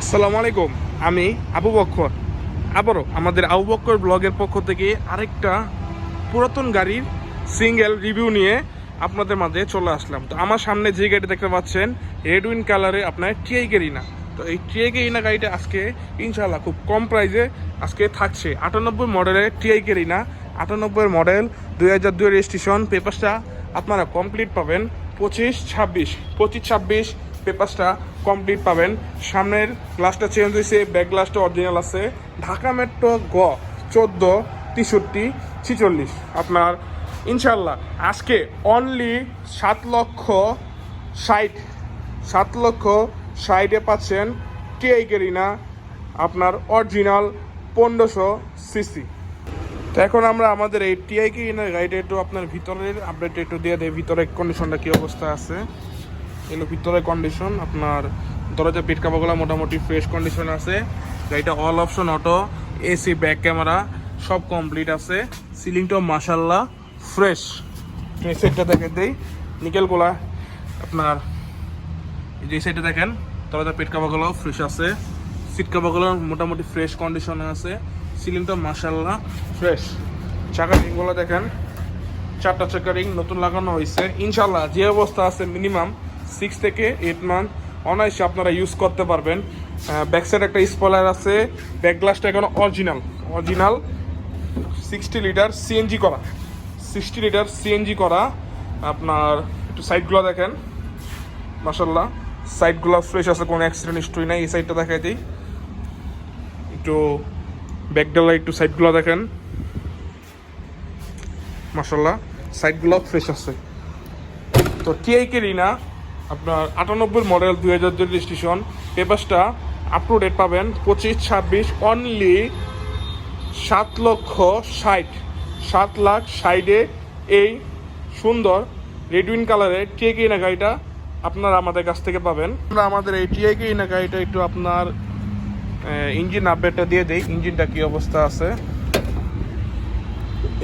আসসালামু আলাইকুম, আমি আবু বক্কর। আবারও আমাদের আবু বক্কর ব্লগের পক্ষ থেকে আরেকটা পুরাতন গাড়ির সিঙ্গেল রিভিউ নিয়ে আপনাদের মাঝে চলে আসলাম। তো আমার সামনে যে গাড়ি দেখতে পাচ্ছেন রেড উইন কালারে আপনার টিআই গেরিনা তো এই টিআই গেরিনা গাড়িটা আজকে ইনশাল্লাহ খুব কম প্রাইসে আজকে থাকছে। আটানব্বই মডেলের টিআই গেরিনা আটানব্বই মডেল দুই হাজার দুই রেজিস্ট্রেশন পেপারসটা আপনারা কমপ্লিট পাবেন পঁচিশ ছাব্বিশ পঁচিশ ছাব্বিশ পেপারসটা কমপ্লিট পাবেন। সামনের গ্লাসটা চেঞ্জ হয়েছে ব্যাক গ্লাসটা অরিজিনাল আছে। ঢাকা মেট্রো গ, চোদ্দ, তেষট্টি, ছিচল্লিশ। আপনার ইনশাল্লাহ আজকে অনলি সাত লক্ষ ষাট, সাত লক্ষ ষাটে পাচ্ছেন টিআই কেরিনা আপনার অরিজিনাল পনেরোশো সিসি তো এখন আমরা আমাদের এই টিআই কেরিনার গাড়িটা একটু আপনার ভিতরের আপডেট একটু দিয়ে দেয় ভিতরের কন্ডিশনটা কী অবস্থা আছে? এগুলো ভিতরের কন্ডিশন আপনার দরজা পিট কাপাগুলো মোটামুটি ফ্রেশ কন্ডিশন আছে। গাড়িটা all option auto AC back camera সব কমপ্লিট আছে। সিলিংটাও মাসাল্লাহ ফ্রেশ এই সাইডটা দেখে দেই, নিকেলগুলা আপনার যে সাইডে দেখেন, দরজা পিট কাপাগুলো ফ্রেশ আছে। সিট কাপাগুলো মোটামুটি ফ্রেশ কন্ডিশনে আছে। সিলিংটা মাসাল্লাহ ফ্রেশ চাকা রিংগুলো দেখেন, চারটা চাকা রিং নতুন লাগানো হয়েছে ইনশাল্লাহ যে অবস্থা আছে মিনিমাম সিক্স থেকে এইট মান্থ অনায়াসে আপনারা ইউজ করতে পারবেন। ব্যাক সাইড একটা স্পলার আছে ব্যাক গ্লাসটা এখন original original sixty litre CNG করা। সিক্সটি লিটার সিএনজি করা, আপনার একটু সাইডগুলো দেখেন। মাসাল্লাহ সাইডগুলো ফ্রেশ আছে, কোনো অ্যাক্সিডেন্ট হিস্ট্রি নাই, এই সাইডটা দেখাই দিই। একটু ব্যাকডালা একটু সাইডগুলো দেখেন। মাসাল্লাহ সাইডগুলো ফ্রেশ আছে। তো টিআই কেরিনা আপনার আটানব্বই মডেল দুই হাজার দুই রেজিস্ট্রেশন পেপারসটা আপ টু ডেট পাবেন পঁচিশ, ছাব্বিশ অনলি সাত লক্ষ ষাট। সাত লাখ ষাটে এই সুন্দর রেডউইন কালারের টিআই কেরিনা গাড়িটা আপনারা আমাদের কাছ থেকে পাবেন। আমরা আমাদের এই টিআই কেরিনা গাড়িটা একটু আপনার ইঞ্জিন আপডেটটা দিয়ে দেই। ইঞ্জিনটা কি অবস্থা আছে?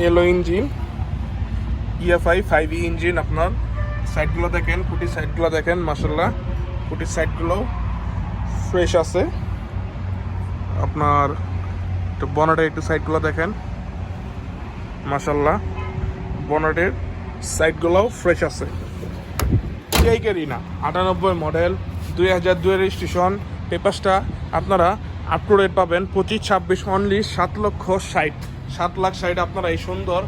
এলো engine EFI five E engine আপনার। সাইডগুলো দেখেন কুটির সাইডগুলো দেখেন মাসাল্লাহ কুটির সাইডগুলো ফ্রেশ আছে। আপনার একটু বনেটের একটু সাইডগুলো দেখেন। মাসাল্লাহ বনেটের সাইডগুলোও ফ্রেশ আছে। এই না, আটানব্বই মডেল, দুই হাজার দুই রেজিস্ট্রেশন পেপারসটা আপনারা আপ টু ডেট পাবেন। পঁচিশ, ছাব্বিশ অনলি সাত লক্ষ ষাট, সাত লাখ ষাট আপনারা এই সুন্দর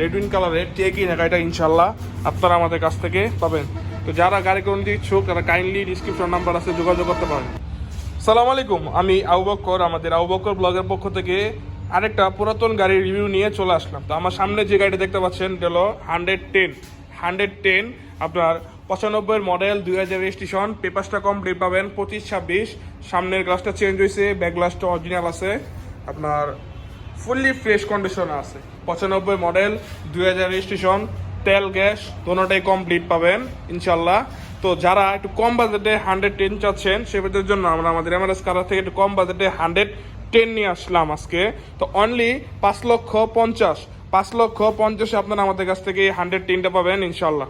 রেডউইন কালারের টেকি না গাড়িটা ইনশাল্লাহ আপনারা আমাদের কাছ থেকে পাবেন। তো যারা গাড়ি করে নিতে ইচ্ছুক, তারা কাইন্ডলি ডিসক্রিপশন নাম্বার আছে, যোগাযোগ করতে পারেন। সালাম আলাইকুম, আমি আউবক্কর আমাদের আউবক্কর ব্লগের পক্ষ থেকে আরেকটা পুরাতন গাড়ির রিভিউ নিয়ে চলে আসলাম। তো আমার সামনে যে গাড়িটা দেখতে পাচ্ছেন হলো হান্ড্রেড টেন হান্ড্রেড টেন আপনার পঁচানব্বইয়ের মডেল দুই হাজার রেজিস্ট্রেশন পেপারসটা কমপ্লিট পাবেন, পঁচিশ ছাব্বিশ। সামনের গ্লাসটা চেঞ্জ হয়েছে ব্যাক গ্লাসটা অরিজিনাল আছে। আপনার ফুললি ফ্রেশ কন্ডিশনে আছে। পঁচানব্বই মডেল দুই হাজার রেজিস্ট্রেশন তেল, গ্যাস দোনোটাই কমপ্লিট পাবেন ইনশাল্লাহ তো যারা একটু কম বাজেটে হান্ড্রেড টেন চাচ্ছেন সেদের জন্য আমরা আমাদের এমআরএস কালার থেকে একটু কম বাজেটে হান্ড্রেড টেন নিয়ে আসলাম আজকে। তো অনলি পাঁচ লক্ষ পঞ্চাশ। পাঁচ লক্ষ পঞ্চাশে আপনারা আমাদের কাছ থেকে এই হান্ড্রেড টেনটা পাবেন ইনশাল্লাহ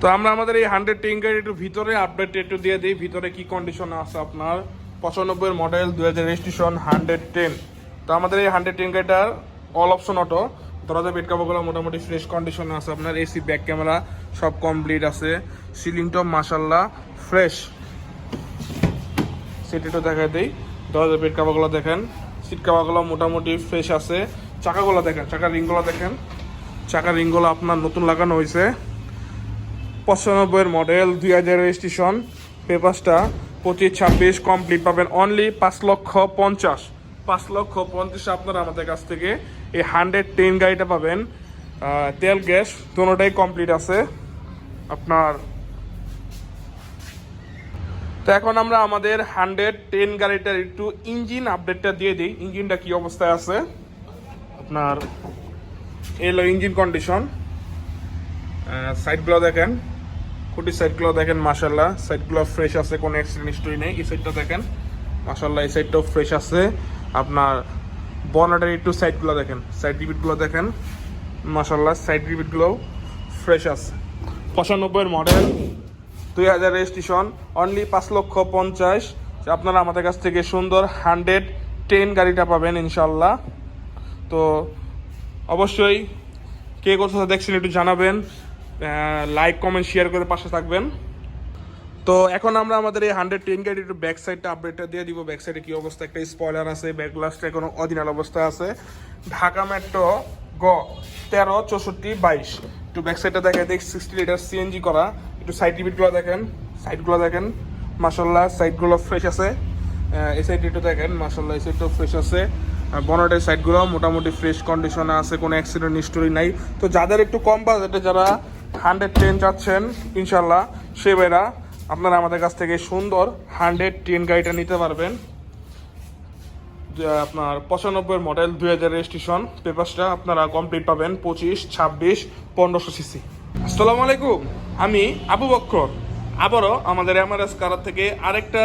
তো আমরা আমাদের এই হান্ড্রেড টেন গাড়ি একটু ভিতরে আপডেট একটু দিয়ে দিই, ভিতরে কি কন্ডিশন আছে আপনার? পঁচানব্বই মডেল দু হাজার রেজিস্ট্রেশন হান্ড্রেড টেন তো আমাদের এই hundred ten all option auto দরজা বেড কাপড়গুলো মোটামুটি ফ্রেশ কন্ডিশনে আছে আপনার এসি ব্যাক ক্যামেরা সব কমপ্লিট আছে। সিলিং টপ মাসাল্লাহ ফ্রেশ সিটিটা দেখা দেই। দরজা বেড কাপড়গুলো দেখেন। সিট কাপড়গুলো মোটামুটি ফ্রেশ আছে। চাকাগুলো দেখেন, চাকার রিংগুলো দেখেন। চাকার রিংগুলো আপনার নতুন লাগানো হয়েছে। পঁচানব্বইয়ের মডেল দুই হাজার রেজিস্ট্রেশন পেপারসটা পঁচিশ, ছাব্বিশ কমপ্লিট পাবেন অনলি পাঁচ লক্ষ পঞ্চাশ। পাঁচ লক্ষ পঞ্চাশ আপনারা আমাদের কাছ থেকে এই হান্ড্রেড টেন গাড়িটা পাবেন। তেল, গ্যাস দুটোটাই কমপ্লিট আছে। আপনার তো এখন আমরা আমাদের হান্ড্রেড টেন গাড়িটার একটু ইঞ্জিন আপডেটটা দিয়ে দিই। ইঞ্জিনটা কি অবস্থায় আছে? আপনার এলো ইঞ্জিন কন্ডিশন। সাইডগুলো দেখেন। খুঁটির সাইডগুলো দেখেন মাসাল্লাহ সাইডগুলো ফ্রেশ আছে, কোনো অ্যাক্সিডেন্ট হিস্টরি নেই। এই সাইডটা দেখেন। মাসাল্লাহ এই সাইডটাও ফ্রেশ আছে। আপনার বনাটের একটু সাইডগুলো দেখেন। সাইড রিপিটগুলো দেখেন। মাসাল্লাহ সাইড রিপিটগুলো ফ্রেশ আছে। পঁচানব্বইয়ের মডেল দুই হাজার রেজিস্ট্রেশন অনলি পাঁচ লক্ষ পঞ্চাশ। আপনারা আমাদের কাছ থেকে সুন্দর হান্ড্রেড টেন গাড়িটা পাবেন ইনশাল্লাহ তো অবশ্যই কে কোথাও দেখছেন একটু জানাবেন। লাইক কমেন্ট শেয়ার করে পাশে থাকবেন। তো এখন আমরা আমাদের এই হান্ড্রেড টেন গাড়ির একটু ব্যাক সাইডটা আপডেটটা দিয়ে দিব। ব্যাক সাইডে কি অবস্থা? একটা স্পয়লার আছে ব্যাক গ্লাসটা এখনও অরিজিনাল অবস্থা আছে। ঢাকা মেট্রো গ, তেরো, চৌষট্টি, বাইশ। একটু ব্যাক সাইডটা দেখে দেখ সিক্সটি লিটার সিএনজি করা। একটু সাইড টিভিটগুলো দেখেন সাইডগুলো দেখেন। মাসাল্লাহ সাইডগুলো ফ্রেশ আছে। এই সাইড একটু দেখেন মাসাল্লাহ এই সাইডটাও ফ্রেশ আছে। বনেটের সাইডগুলো মোটামুটি ফ্রেশ কন্ডিশনে আছে, কোনো অ্যাক্সিডেন্ট হিস্টোরি নাই। তো যাদের একটু কম বাজেটে যারা হান্ড্রেড টেন চাচ্ছেন ইনশাল্লাহ সে ভাইরা আপনারা আমাদের কাছ থেকে সুন্দর হান্ড্রেড টেন গাড়িটা নিতে পারবেন। আপনার পঁচানব্বই মডেল, দুই হাজার রেজিস্ট্রেশন, পেপারসটা আপনারা কমপ্লিট পাবেন পঁচিশ, ছাব্বিশ, পনেরোশো সিসি। আসসালামু আলাইকুম, আমি আবু বক্কর। আবারও আমাদের এমআরএস কারার থেকে আরেকটা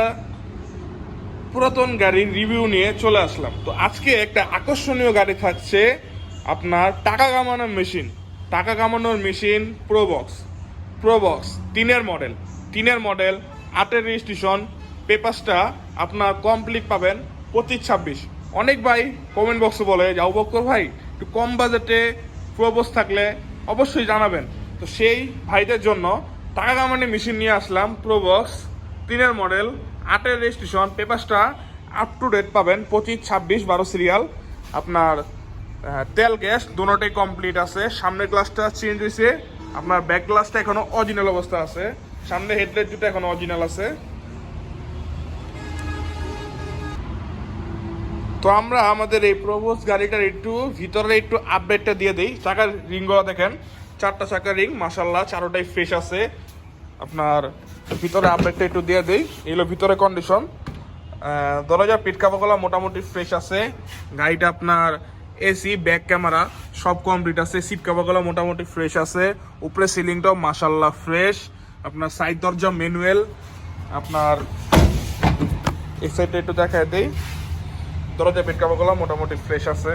পুরাতন গাড়ির রিভিউ নিয়ে চলে আসলাম। তো আজকে একটা আকর্ষণীয় গাড়ি থাকছে আপনার টাকা কামানোর মেশিন টাকা কামানোর মেশিন প্রোবক্স প্রোবক্স তিনের মডেল। তিনের মডেল, আটের রেজিস্ট্রেশন পেপারসটা আপনার কমপ্লিট পাবেন পঁচিশ ছাব্বিশ। অনেক ভাই কমেন্ট বক্সে বলে যাও বক্কর ভাই, একটু কম বাজেটে প্রোবক্স থাকলে অবশ্যই জানাবেন। তো সেই ভাইদের জন্য টাকা কামানোর মেশিন নিয়ে আসলাম প্রোবক্স তিনের মডেল, আটের রেজিস্ট্রেশন পেপারসটা আপ টু ডেট পাবেন পঁচিশ ছাব্বিশ বারো সিরিয়াল আপনার তেল গ্যাস দুটোটাই কমপ্লিট আছে, সামনের গ্লাসটা চেঞ্জ হয়েছে আপনার ব্যাক গ্লাসটা এখনও অরিজিনাল অবস্থা আছে। সামনে হেডলাইট দুটো এখন অরিজিনাল আছে। তো আমরা আমাদের এই প্রবোজ গাড়িটার একটু ভিতরে একটু আপডেটটা দিয়ে দিই। চাকার রিংগুলো দেখেন, চারটা চাকার রিং মাসাল্লাহ চারোটাই ফ্রেশ আছে। আপনার ভিতরে আপডেটটা একটু দিয়ে দিই। এগুলো ভিতরে কন্ডিশন দরজা পিট কাপাগুলো মোটামুটি ফ্রেশ আছে। গাড়িটা আপনার এসি ব্যাক ক্যামেরা সব কমপ্লিট আছে। সিট কাপাগুলো মোটামুটি ফ্রেশ আছে। উপরে সিলিংটাও মাসাল্লাহ ফ্রেশ আপনার সাইড দরজা ম্যানুয়াল আপনার এই সাইডটা একটু দেখায় দেই। দরজা বেড কাভারগুলো মোটামুটি ফ্রেশ আছে।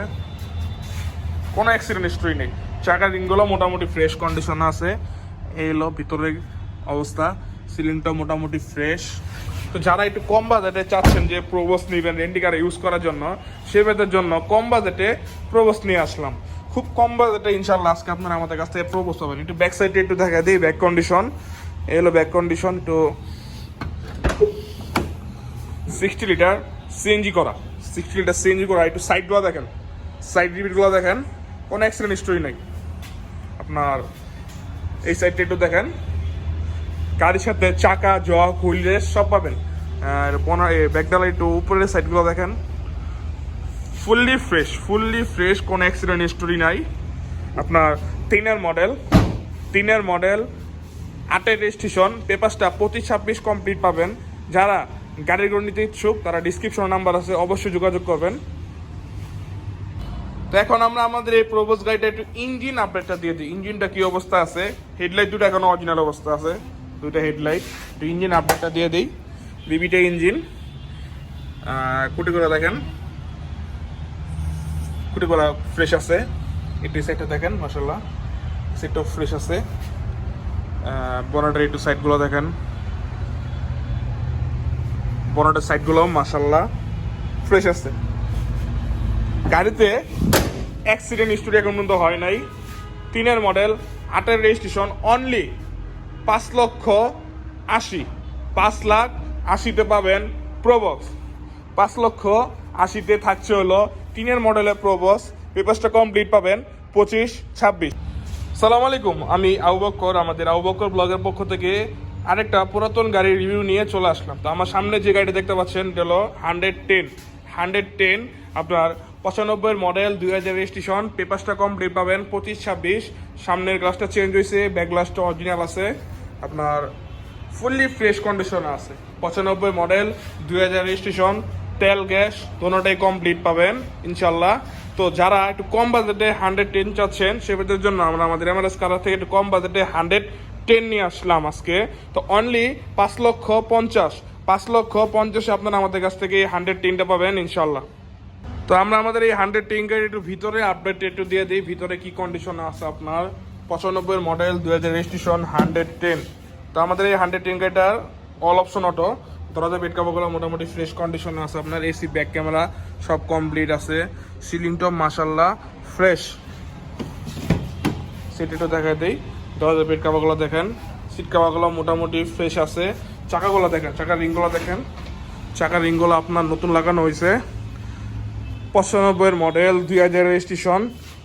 কোনো অ্যাক্সিডেন্ট হিস্ট্রি নেই। চাকার রিংগুলো মোটামুটি ফ্রেশ কন্ডিশন আছে। এই হলো ভিতরের অবস্থা। সিলিংটা মোটামুটি ফ্রেশ তো যারা একটু কম বাজেটে চাচ্ছেন যে প্রোবস নেবেন রেন্টিকার ইউজ করার জন্য, সে সেবেদের জন্য কম বাজেটে প্রোবস নিয়ে আসলাম। খুব কম বাজেটে ইনশাল্লাহ আজকে আপনারা আমাদের কাছ থেকে প্রোবস পাবেন। একটু ব্যাক সাইডে একটু দেখা দিই ব্যাক কন্ডিশন এই হলো ব্যাক কন্ডিশন তো সিক্সটি লিটার সিএনজি করা। সিক্সটি লিটার সিএনজি করা। একটু সাইডগুলো দেখেন। সাইড রিপিটগুলো দেখেন। কোনো অ্যাক্সিডেন্ট হিস্টোরি নেই। আপনার এই সাইডটা একটু দেখেন। গাড়ির সাথে চাকা জগ হুইল রেস সব পাবেন। আর পনেরো ব্যাগডালা একটু উপরের সাইডগুলো দেখেন। ফুললি ফ্রেশ ফুললি ফ্রেশ কোনো অ্যাক্সিডেন্ট হিস্টোরি নাই। আপনার তিনের মডেল তিনের মডেল আটের রেজিস্ট্রেশন পেপারসটা পঁচিশ ছাব্বিশ কমপ্লিট পাবেন। যারা গাড়িগুলো নিতে ইচ্ছুক, তারা ডিসক্রিপশন নাম্বার আছে, অবশ্যই যোগাযোগ করবেন। তো এখন আমরা আমাদের এই প্রবোজ গাড়িটা একটু ইঞ্জিন আপডেটটা দিয়ে দিই। ইঞ্জিনটা কি অবস্থা আছে? হেডলাইট দুটো এখনও অরিজিনাল অবস্থা আছে। দুইটা হেডলাইট তো ইঞ্জিন আপডেটটা দিয়ে দিই। বিবিটা ইঞ্জিন কুটি করে দেখেন। কুটি করা ফ্রেশ আছে। একটু সাইডটা দেখেন মাসাল্লাহ সেটটাও ফ্রেশ আছে। বনাটের একটু সাইডগুলো দেখেন। বনাটের সাইডগুলো মাসাল্লাহ ফ্রেশ আছে। গাড়িতে অ্যাক্সিডেন্ট হিস্টোরি এখন পর্যন্ত হয় নাই। তিনের মডেল আটের রেজিস্ট্রেশন অনলি পাঁচ লক্ষ আশি, পাঁচ লাখ আশিতে পাবেন প্রবক্স পাঁচ লক্ষ আশিতে থাকছে হলো তিনের মডেলের প্রবক্স পেপারসটা কমপ্লিট পাবেন পঁচিশ, ছাব্বিশ। সালাম আলাইকুম। আমি আবু বক্কর, আমাদের আবু বক্কর ব্লগের পক্ষ থেকে আরেকটা পুরাতন গাড়ির রিভিউ নিয়ে চলে আসলাম। তো আমার সামনে যে গাড়িটা দেখতে পাচ্ছেন হলো হান্ড্রেড টেন। হান্ড্রেড টেন, আপনার পঁচানব্বই মডেল, দুই হাজার রেজিস্ট্রেশন, পেপারসটা কমপ্লিট পাবেন, পঁচিশ, ছাব্বিশ। সামনের গ্লাসটা চেঞ্জ হয়েছে ব্যাক গ্লাসটা অরিজিনাল আছে। আপনার ফুললি ফ্রেশ কন্ডিশনে আছে। পঁচানব্বই মডেল, দুই হাজার রেজিস্ট্রেশন, তেল, গ্যাস, দোনোটাই কমপ্লিট পাবেন ইনশাল্লাহ তো যারা একটু কম বাজেটে হান্ড্রেড টেন চাচ্ছেন সেদের জন্য আমরা আমাদের এমআরএস কালার থেকে একটু কম বাজেটে হান্ড্রেড টেন নিয়ে আসলাম আজকে। তো অনলি পাঁচ লক্ষ পঞ্চাশ, পাঁচ লক্ষ পঞ্চাশে আপনারা আমাদের কাছ থেকে এই হান্ড্রেড টেনটা পাবেন ইনশাল্লাহ তো আমরা আমাদের এই হান্ড্রেড টেন গাড়ি একটু ভিতরে আপডেট একটু দিয়ে দিই, ভিতরে কি কন্ডিশন আছে আপনার? পঁচানব্বই মডেল দু হাজার রেজিস্ট্রেশন হান্ড্রেড টেন তো আমাদের এই হান্ড্রেড টেন গাড়িটার অল অপশন অটো দরজা বেড কাভারগুলো মোটামুটি ফ্রেশ কন্ডিশনে আছে, আপনার এসি ব্যাক ক্যামেরা সব কমপ্লিট আছে। সিলিং টপ মাসাল্লাহ ফ্রেশ সিটিটা দেখা দেই। দরজা বেড কাভারগুলো দেখেন সিট কাভারগুলো মোটামুটি ফ্রেশ আছে। চাকাগুলো দেখেন, চাকার রিংগুলো দেখেন। চাকার রিংগুলো আপনার নতুন লাগানো হয়েছে। পঁচানব্বইয়ের মডেল দুই হাজার রেজিস্ট্রেশন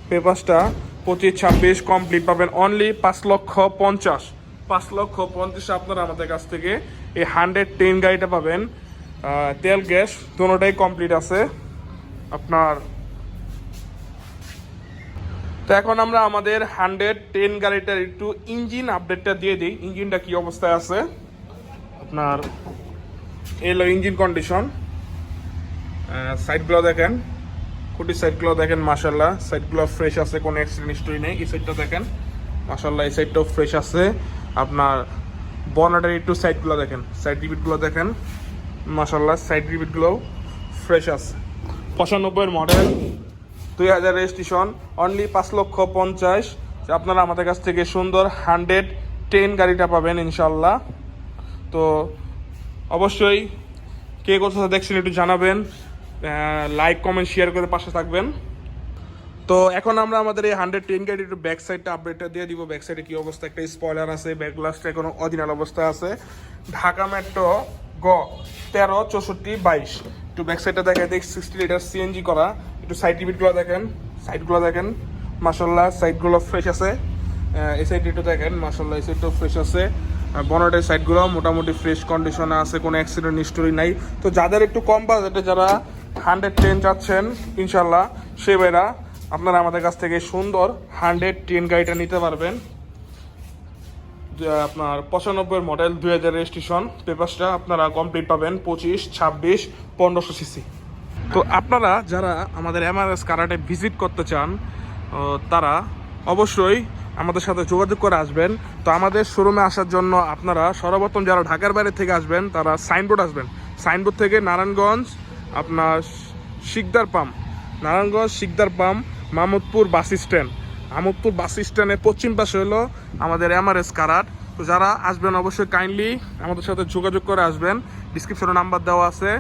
পেপারসটা পঁচিশ ছাব্বিশ কমপ্লিট পাবেন অনলি পাঁচ লক্ষ পঞ্চাশ। পাঁচ লক্ষ পঞ্চাশ আপনারা আমাদের কাছ থেকে। এই হান্ড্রেড টেন গাড়িটা পাবেন। তেল, গ্যাস দুটোটাই কমপ্লিট আছে। আপনার তো এখন আমরা আমাদের হান্ড্রেড টেন গাড়িটার একটু ইঞ্জিন আপডেটটা দিয়ে দিই। ইঞ্জিনটা কি অবস্থায় আছে? আপনার এলো ইঞ্জিন কন্ডিশন সাইডগুলো দেখেন। খুঁটির সাইডগুলো দেখেন মাসাল্লাহ সাইডগুলো ফ্রেশ আছে, কোনো অ্যাক্সিডেন্ট হিস্টরি নেই। এই সাইডটা দেখেন। মাসাল্লাহ এই সাইডটাও ফ্রেশ আছে। আপনার বনাটের একটু সাইডগুলো দেখেন সাইড রিপিটগুলো দেখেন। মাসাল্লাহ সাইড রিপিটগুলোও ফ্রেশ আছে। পঁচানব্বইয়ের মডেল দুই হাজার রেজিস্ট্রেশন অনলি পাঁচ লক্ষ পঞ্চাশ। আপনারা আমাদের কাছ থেকে সুন্দর হান্ড্রেড টেন গাড়িটা পাবেন ইনশাল্লাহ তো অবশ্যই কে কোথাও দেখছেন একটু জানাবেন। লাইক কমেন্ট শেয়ার করে পাশে থাকবেন। তো এখন আমরা আমাদের এই হান্ড্রেড টেন গাড়ির একটু ব্যাক সাইডটা আপডেটটা দিয়ে দিব। ব্যাক সাইডে কি অবস্থা? একটা স্পয়লার আছে ব্যাক গ্লাসটা এখনও অরিজিনাল অবস্থা আছে। ঢাকা মেট্রো গ, তেরো, চৌষট্টি, বাইশ। একটু ব্যাক সাইডটা দেখেন দেখ সিক্সটি লিটার সিএনজি করা। একটু সাইড টিভিটগুলো দেখেন সাইডগুলো দেখেন। মাসাল্লাহ সাইডগুলো ফ্রেশ আছে। এই সাইডে একটু দেখেন মাসাল্লাহ এই সাইডটাও ফ্রেশ আছে। বনেটের সাইডগুলো মোটামুটি ফ্রেশ কন্ডিশনে আছে, কোনো অ্যাক্সিডেন্ট হিস্টোরি নাই। তো যাদের একটু কম বাজেটে যারা হান্ড্রেড টেন চাচ্ছেন ইনশাল্লাহ সে বেরা আপনারা আমাদের কাছ থেকে সুন্দর হান্ড্রেড টেন গাড়িটা নিতে পারবেন। আপনার পঁচানব্বই মডেল, দুই হাজার রেজিস্ট্রেশন, পেপারসটা আপনারা কমপ্লিট পাবেন পঁচিশ, ছাব্বিশ, পনেরোশো সিসি। তো আপনারা যারা আমাদের এমআরএস কারাটে ভিজিট করতে চান তারা অবশ্যই আমাদের সাথে যোগাযোগ করে আসবেন। তো আমাদের শোরুমে আসার জন্য আপনারা সর্বপ্রথম যারা ঢাকার বাইরে থেকে আসবেন, তারা সাইনবোর্ড আসবেন। সাইনবোর্ড থেকে নারায়ণগঞ্জ, আপনার Shikdar pump Narayanganj Shikdar pump Mamudpur bus stand. Amodpur bus স্ট্যান্ডের পশ্চিম পাশে হলো আমাদের এমআরএস কারাট। তো যারা আসবেন অবশ্যই কাইন্ডলি আমাদের সাথে যোগাযোগ করে আসবেন। ডিসক্রিপশনে নাম্বার দেওয়া আছে।